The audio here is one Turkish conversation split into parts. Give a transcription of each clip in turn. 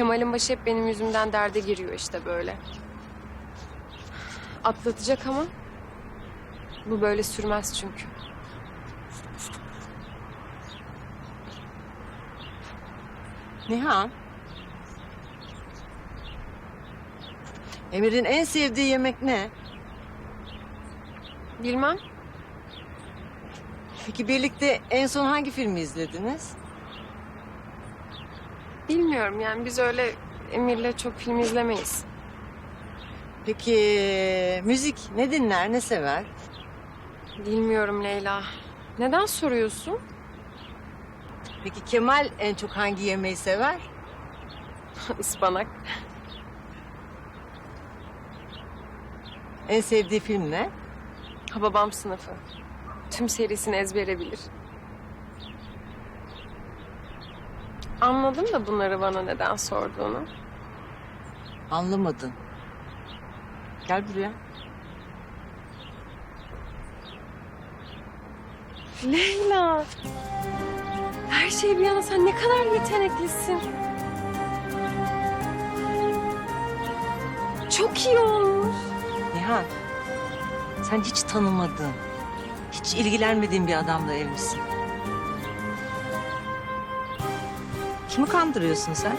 Kemal'in başı hep benim yüzümden derde giriyor işte böyle. Atlatacak ama bu böyle sürmez çünkü. Nihan. Emir'in en sevdiği yemek ne? Bilmem. Peki birlikte en son hangi filmi izlediniz? Bilmiyorum yani biz öyle Emir'le çok film izlemeyiz. Peki müzik ne dinler, ne sever? Bilmiyorum Leyla. Neden soruyorsun? Peki Kemal en çok hangi yemeği sever? Ispanak. En sevdiği film ne? Hababam sınıfı. Tüm serisini ezbere bilir. Anladım da bunları bana neden sorduğunu. Anlamadın. Gel buraya. Leyla. Her şey bir yana sen ne kadar yeteneklisin. Çok iyi olmuş. Nihan, sen hiç tanımadığın, hiç ilgilenmediğin bir adamla evlisin. Kimi kandırıyorsun sen?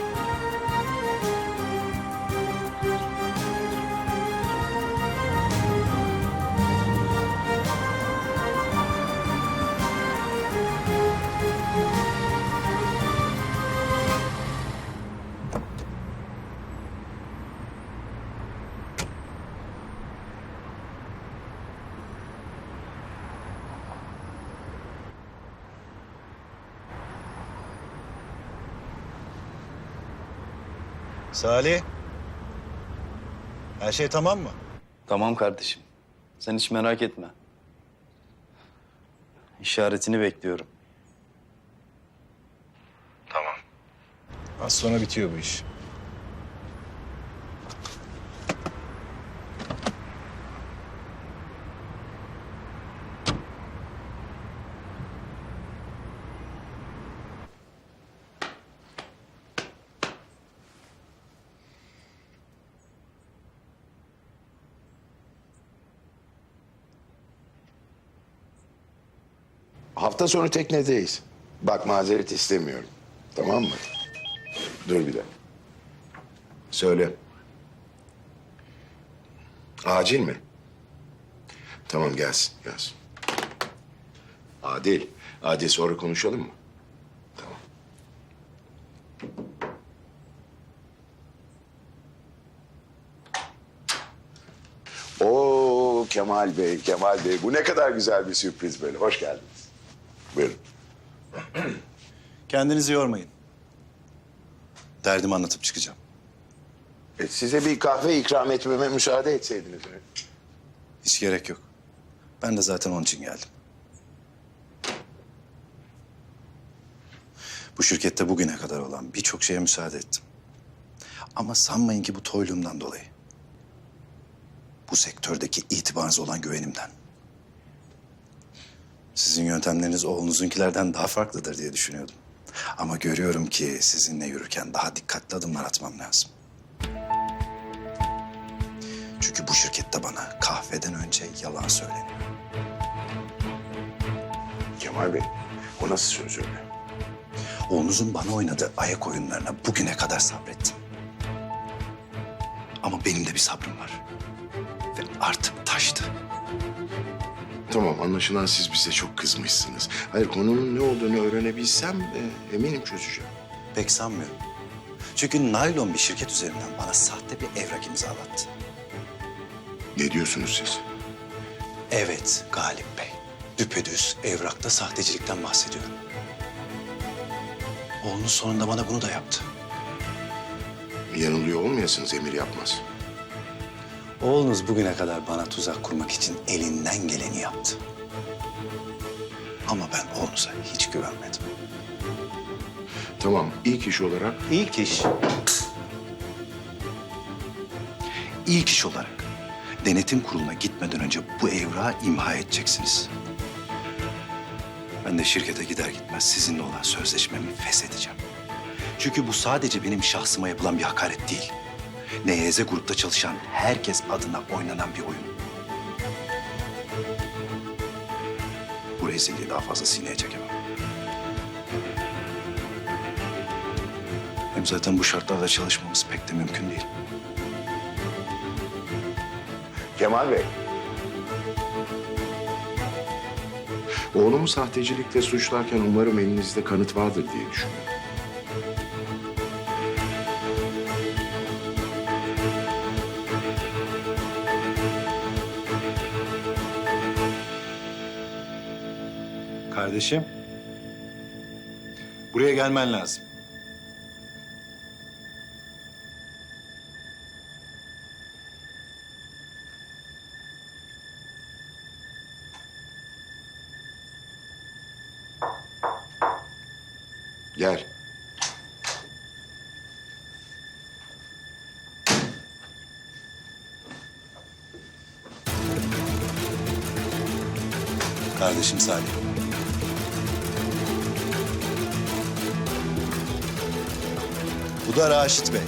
Salih. Her şey tamam mı? Tamam kardeşim. Sen hiç merak etme. İşaretini bekliyorum. Tamam. Az sonra bitiyor bu iş. Hafta sonu teknedeyiz. Bak mazeret istemiyorum. Tamam mı? Dur bir dakika. Söyle. Acil mi? Tamam gelsin, gelsin. Adil, Adil sonra konuşalım mı? Tamam. Oo Kemal Bey, Kemal Bey. Bu ne kadar güzel bir sürpriz böyle. Hoş geldiniz. Buyurun. Kendinizi yormayın. Derdimi anlatıp çıkacağım. E, size bir kahve ikram etmeme müsaade etseydiniz. Hiç gerek yok. Ben de zaten onun için geldim. Bu şirkette bugüne kadar olan birçok şeye müsaade ettim. Ama sanmayın ki bu toyluğumdan dolayı. Bu sektördeki itibarınız olan güvenimden. Sizin yöntemleriniz oğlunuzunkilerden daha farklıdır diye düşünüyordum. Ama görüyorum ki sizinle yürürken daha dikkatli adımlar atmam lazım. Çünkü bu şirkette bana kahveden önce yalan söyleniyor. Kemal Bey, o nasıl söz öyle? Oğlunuzun bana oynadığı ayak oyunlarına bugüne kadar sabrettim. Ama benim de bir sabrım var. Ve artık taştı. Tamam, anlaşılan siz bize çok kızmışsınız. Hayır, konunun ne olduğunu öğrenebilsem e, eminim çözeceğim. Pek sanmıyorum. Çünkü naylon bir şirket üzerinden bana sahte bir evrak imzalattı. Ne diyorsunuz siz? Evet Galip Bey. Düpedüz evrakta sahtecilikten bahsediyorum. Oğlunuz sonunda bana bunu da yaptı. Yanılıyor olmayasınız, emir yapmaz. Oğlunuz bugüne kadar bana tuzak kurmak için elinden geleni yaptı. Ama ben oğlunuza hiç güvenmedim. Tamam, ilk iş olarak İlk iş... İlk iş olarak denetim kuruluna gitmeden önce bu evrağı imha edeceksiniz. Ben de şirkete gider gitmez sizinle olan sözleşmemi feshedeceğim. Çünkü bu sadece benim şahsıma yapılan bir hakaret değil. NYZ grupta çalışan herkes adına oynanan bir oyun. Bu rezilliği daha fazla sineye çekemem. Hem zaten bu şartlarda çalışmamız pek de mümkün değil. Kemal Bey. Oğlumu sahtecilikle suçlarken umarım elinizde kanıt vardır diye düşünüyorum. Kardeşim. Buraya gelmen lazım. Gel. Kardeşim Salih. Bu da Raşit Bey.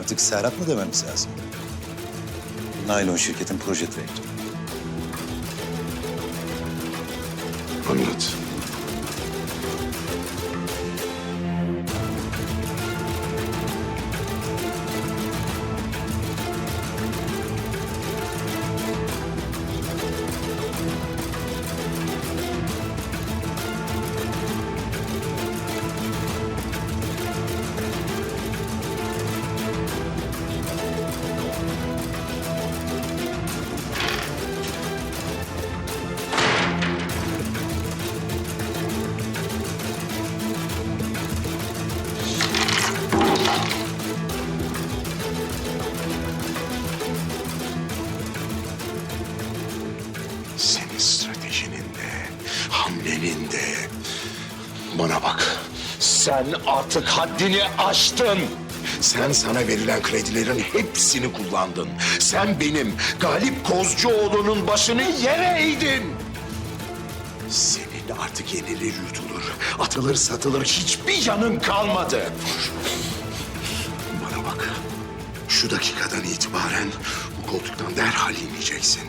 Artık Serhat mı dememiz lazım? Naylon şirketin proje direktörü. Anlat. Sen artık haddini aştın. Sen sana verilen kredilerin hepsini kullandın. Sen benim Galip Kozcuoğlu'nun başını yere eğdin. Senin artık yenilir yutulur, atılır satılır hiçbir yanın kalmadı. Bana bak, şu dakikadan itibaren bu koltuktan derhal ineceksin.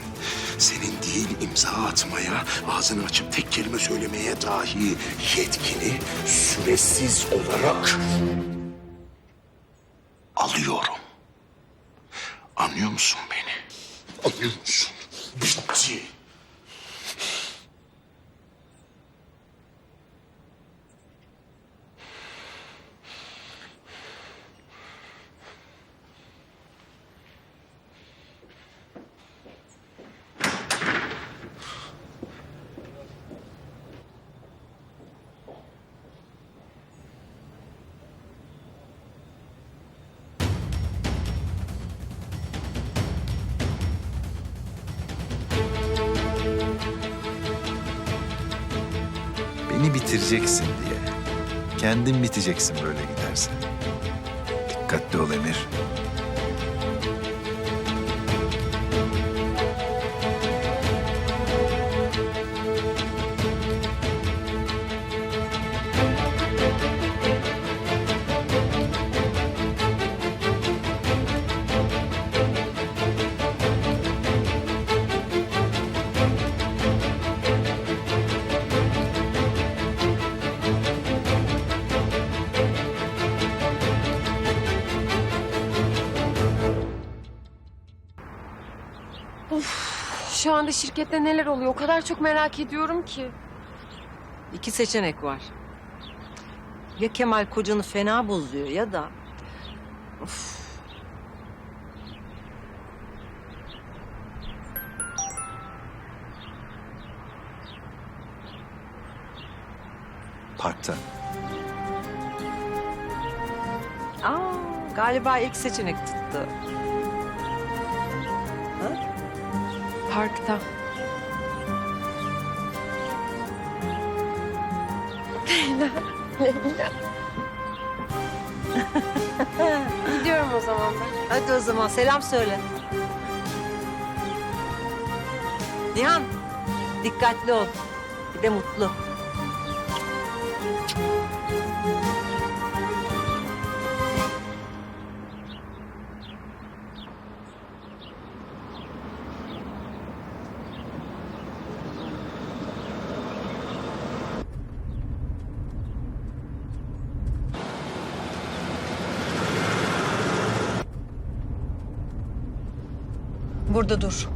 Senin değil imza atmaya, ağzını açıp tek kelime söylemeye dahi yetkini süresiz olarak alıyorum. Anlıyor musun beni? Anlıyor musun? Bitti. Bitireceksin diye. Kendin biteceksin böyle giderse. Dikkatli ol Emir. Anda şirkette neler oluyor o kadar çok merak ediyorum ki. İki seçenek var. Ya Kemal kocanı fena bozuyor ya da... Of, Parkta. aa, galiba ilk seçenek tuttu. Parkta. Leyla, Leyla. Gidiyorum o zaman ben. Hadi o zaman selam söyle. Nihan dikkatli ol. Bir de mutlu. Burada dur.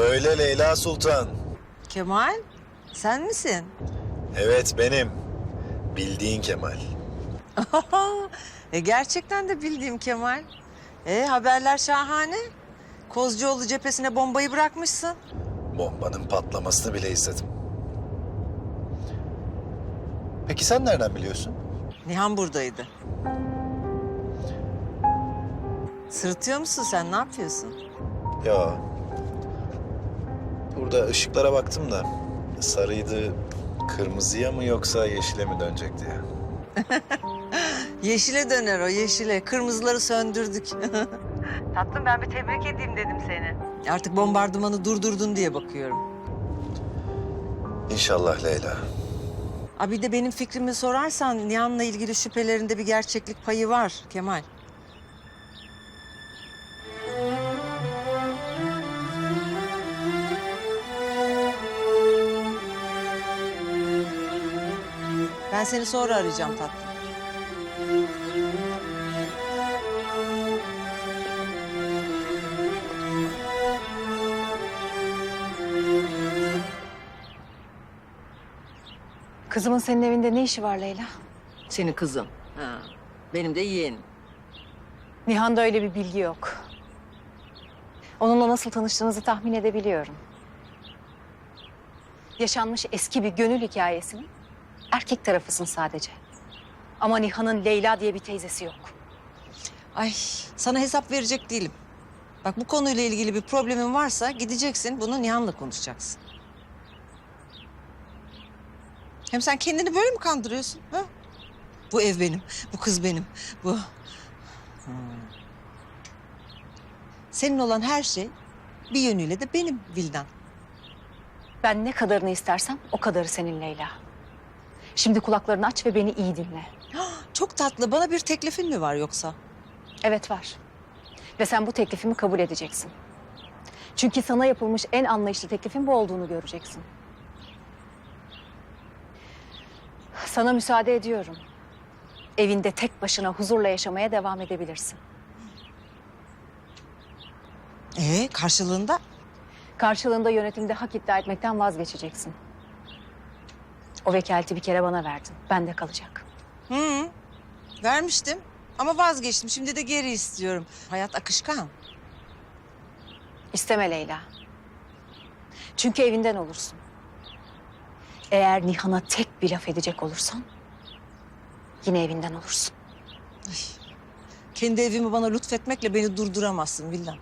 Söyle Leyla Sultan. Kemal, sen misin? Evet benim. Bildiğin Kemal. e, gerçekten de bildiğim Kemal. E, haberler şahane. Kozcuoğlu cephesine bombayı bırakmışsın. Bombanın patlamasını bile istedim. Peki sen nereden biliyorsun? Nihan buradaydı. Sırıtıyor musun sen? Ne yapıyorsun? Ya. Burada ışıklara baktım da sarıydı kırmızıya mı yoksa yeşile mi dönecek diye. Yeşile döner o, yeşile. Kırmızıları söndürdük. Tatlım ben bir tebrik edeyim dedim seni. Artık bombardımanı durdurdun diye bakıyorum. İnşallah Leyla. Abi bir de benim fikrimi sorarsan Nihan'la ilgili şüphelerinde bir gerçeklik payı var Kemal. Ben seni sonra arayacağım tatlım. Kızımın senin evinde ne işi var Leyla? Senin kızın. Ha. Benim de yeğenim. Nihan'da öyle bir bilgi yok. Onunla nasıl tanıştığınızı tahmin edebiliyorum. Yaşanmış eski bir gönül hikayesinin erkek tarafısın sadece. Ama Nihan'ın Leyla diye bir teyzesi yok. Ay sana hesap verecek değilim. Bak bu konuyla ilgili bir problemin varsa gideceksin bunu Nihan'la konuşacaksın. Hem sen kendini böyle mi kandırıyorsun? Ha? Bu ev benim, bu kız benim, bu... Hmm. Senin olan her şey bir yönüyle de benim Vildan. Ben ne kadarını istersem o kadarı senin Leyla. Şimdi kulaklarını aç ve beni iyi dinle. Çok tatlı. Bana bir teklifin mi var yoksa? Evet var. Ve sen bu teklifimi kabul edeceksin. Çünkü sana yapılmış en anlayışlı teklifin bu olduğunu göreceksin. Sana müsaade ediyorum. Evinde tek başına huzurla yaşamaya devam edebilirsin. Ee karşılığında? Karşılığında yönetimde hak iddia etmekten vazgeçeceksin. O vekaleti bir kere bana verdin. Bende kalacak. Hı, vermiştim ama vazgeçtim. Şimdi de geri istiyorum. Hayat akışkan. İsteme Leyla. Çünkü evinden olursun. Eğer Nihan'a tek bir laf edecek olursan... ...yine evinden olursun. Kendi evimi bana lütfetmekle beni durduramazsın Vildan.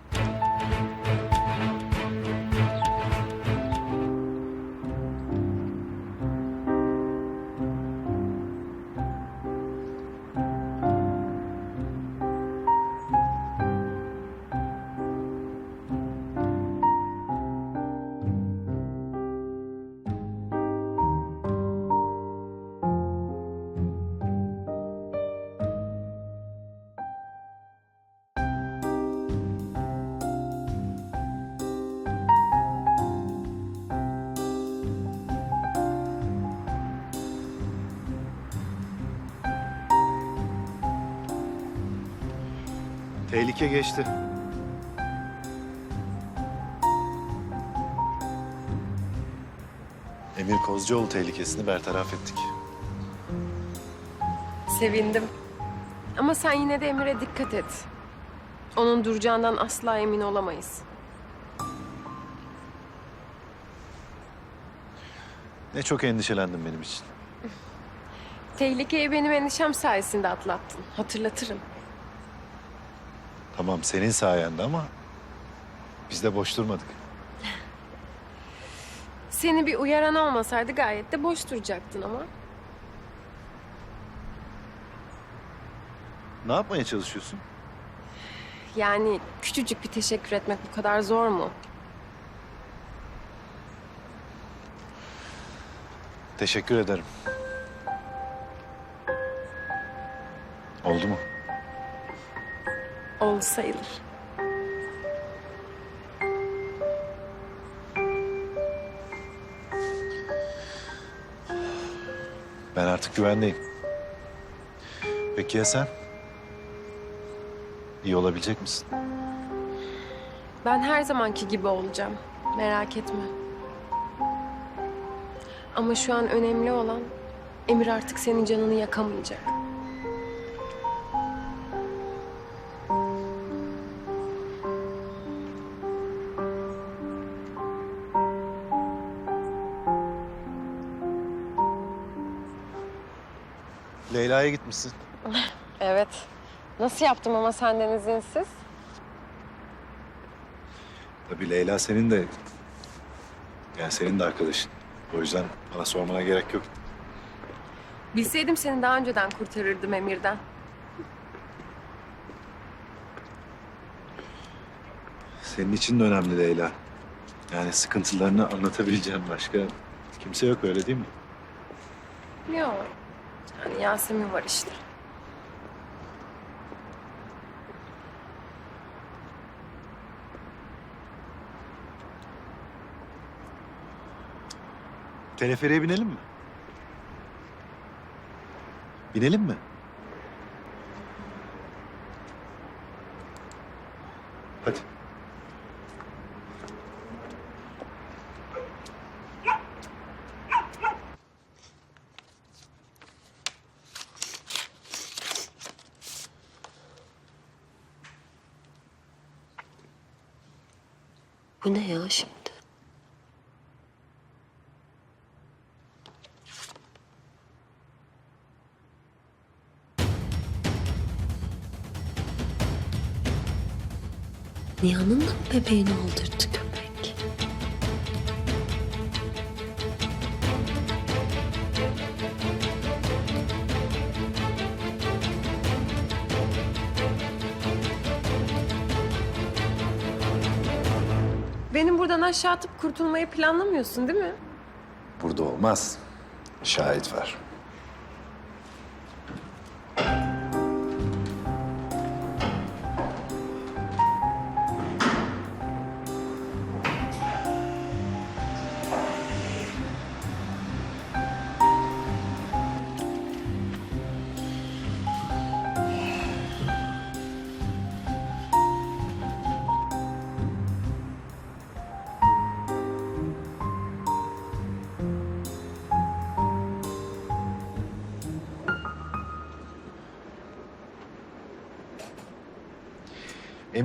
Tehlike geçti. Emir Kozcuoğlu tehlikesini bertaraf ettik. Sevindim. Ama sen yine de Emir'e dikkat et. Onun duracağından asla emin olamayız. Ne çok endişelendim benim için. Tehlikeyi benim endişem sayesinde atlattın. Hatırlatırım. Tamam senin sayende ama biz de boş durmadık. Seni bir uyaran olmasaydı gayet de boş duracaktın ama. Ne yapmaya çalışıyorsun? Yani küçücük bir teşekkür etmek bu kadar zor mu? Teşekkür ederim. Oldu mu? Oldu sayılır. Ben artık güvendeyim. Peki ya sen? İyi olabilecek misin? Ben her zamanki gibi olacağım. Merak etme. Ama şu an önemli olan Emir artık senin canını yakamayacak. Leyla'ya gitmişsin. Evet. Nasıl yaptım ama senden izinsiz? Tabii Leyla senin de... Yani senin de arkadaşın. O yüzden bana sormana gerek yok. Bilseydim seni daha önceden kurtarırdım Emir'den. Senin için de önemli Leyla. Yani sıkıntılarını anlatabileceğim başka kimse yok öyle değil mi? Yok. Yani Yasemin var işte. Teleferiğe binelim mi? Binelim mi? Hadi. Bu ne ya şimdi? Nihan'ın da mı bebeğini aldırdı buradan aşağı atıp kurtulmayı planlamıyorsun değil mi? Burada olmaz. Şahit var.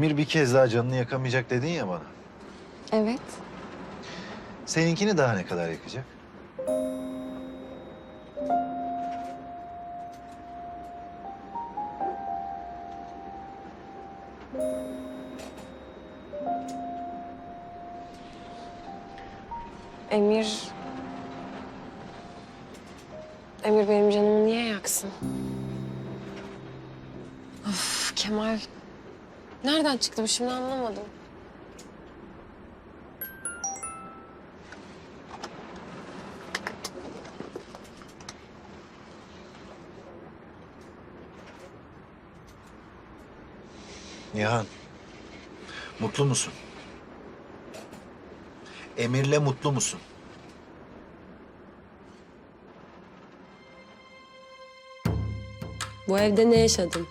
Emir bir kez daha canını yakamayacak dedin ya bana. Evet. Seninkini daha ne kadar yakacak? Emir... Emir benim canımı niye yaksın? Of Kemal... Nereden çıktı bu şimdi anlamadım. Nihan, mutlu musun? Emir'le mutlu musun? Bu evde ne yaşadım?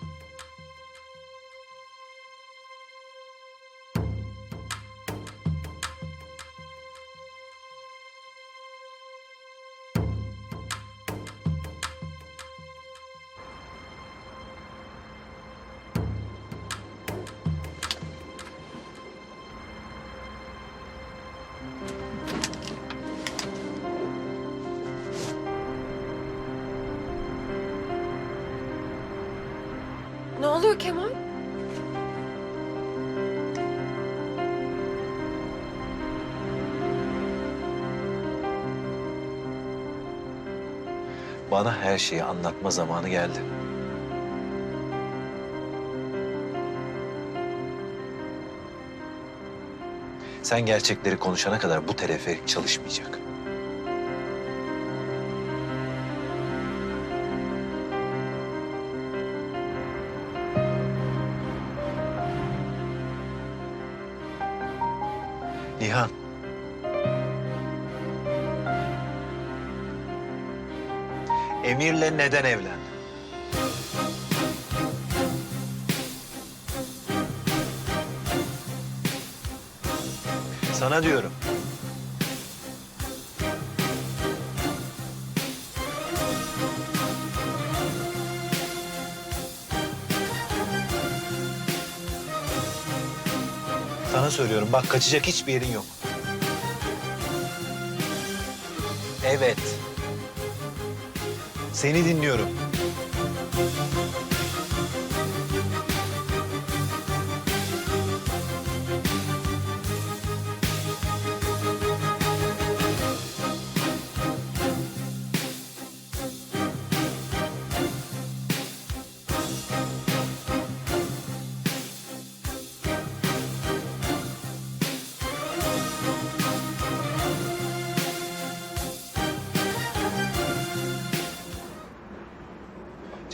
Oluyor Kemal? Bana her şeyi anlatma zamanı geldi. Sen gerçekleri konuşana kadar bu teleferik çalışmayacak. Nihan. Emir'le neden evlendin? Sana diyorum. Söylüyorum bak kaçacak hiçbir yerin yok. Evet. Seni dinliyorum.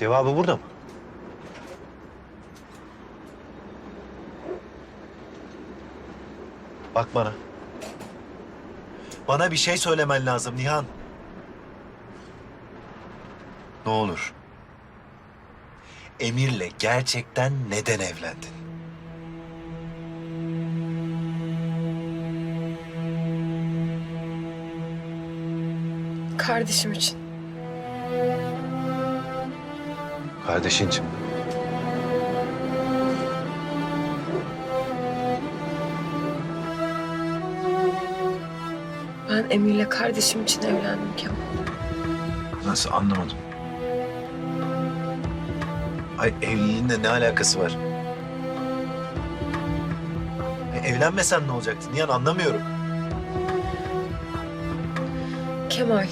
Cevabı burada mı? Bak bana. Bana bir şey söylemen lazım Nihan. Ne olur. Emir'le gerçekten neden evlendin? Kardeşim için. Kardeşin için. Ben Emir'le kardeşim için evlendim Kemal. Nasıl anlamadım. Ay evliliğinle ne alakası var? E, evlenmesen ne olacaktı? Nihan anlamıyorum. Kemal.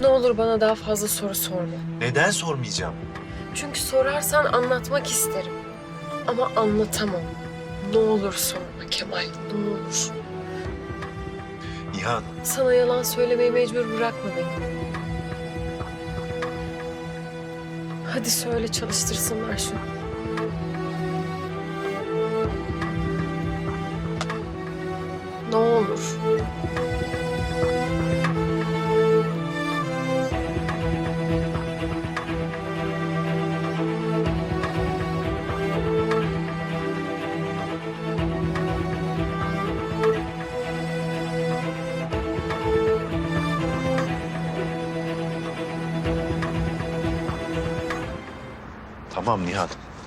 Ne olur bana daha fazla soru sorma. Neden sormayacağım? Çünkü sorarsan anlatmak isterim. Ama anlatamam. Ne olur sorma Kemal, ne olur. Nihan Sana yalan söylemeye mecbur bırakma beni. Hadi söyle çalıştırsınlar şunu. Ne olur.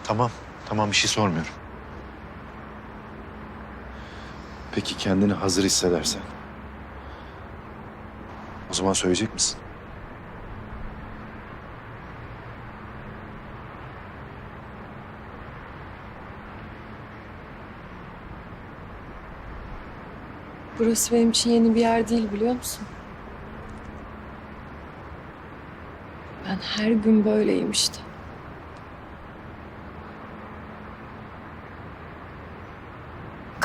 Tamam. Tamam bir şey sormuyorum. Peki kendini hazır hissedersen. O zaman söyleyecek misin? Burası benim için yeni bir yer değil biliyor musun? Ben her gün böyleyim işte.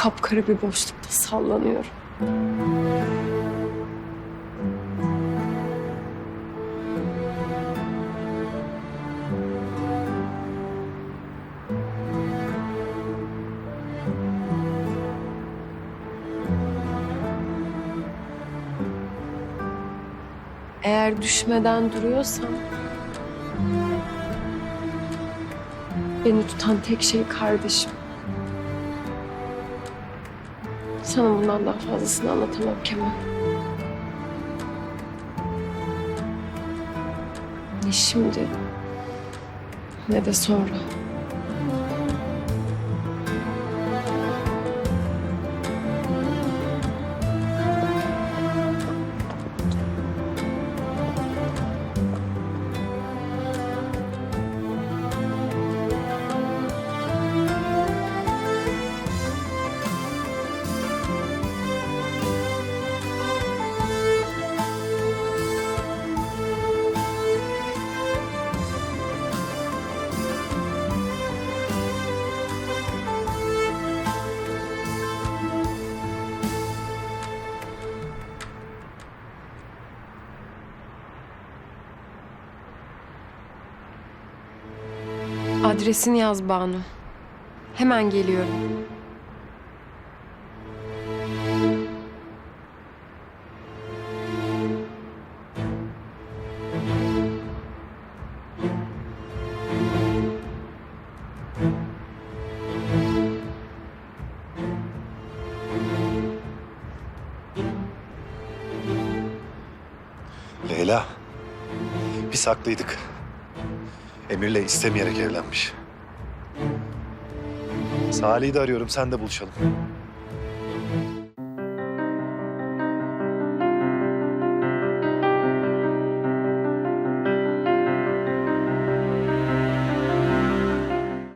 Kapkara bir boşlukta sallanıyorum. Eğer düşmeden duruyorsam... Beni tutan tek şey kardeşim. Sana bundan daha fazlasını anlatamam Kemal. Ne şimdi ne de sonra. Adresini yaz Banu. Hemen geliyorum. Leyla. Biz haklıydık. Emir'le istemeyerek evlenmiş. Salih'i de arıyorum, sen de buluşalım.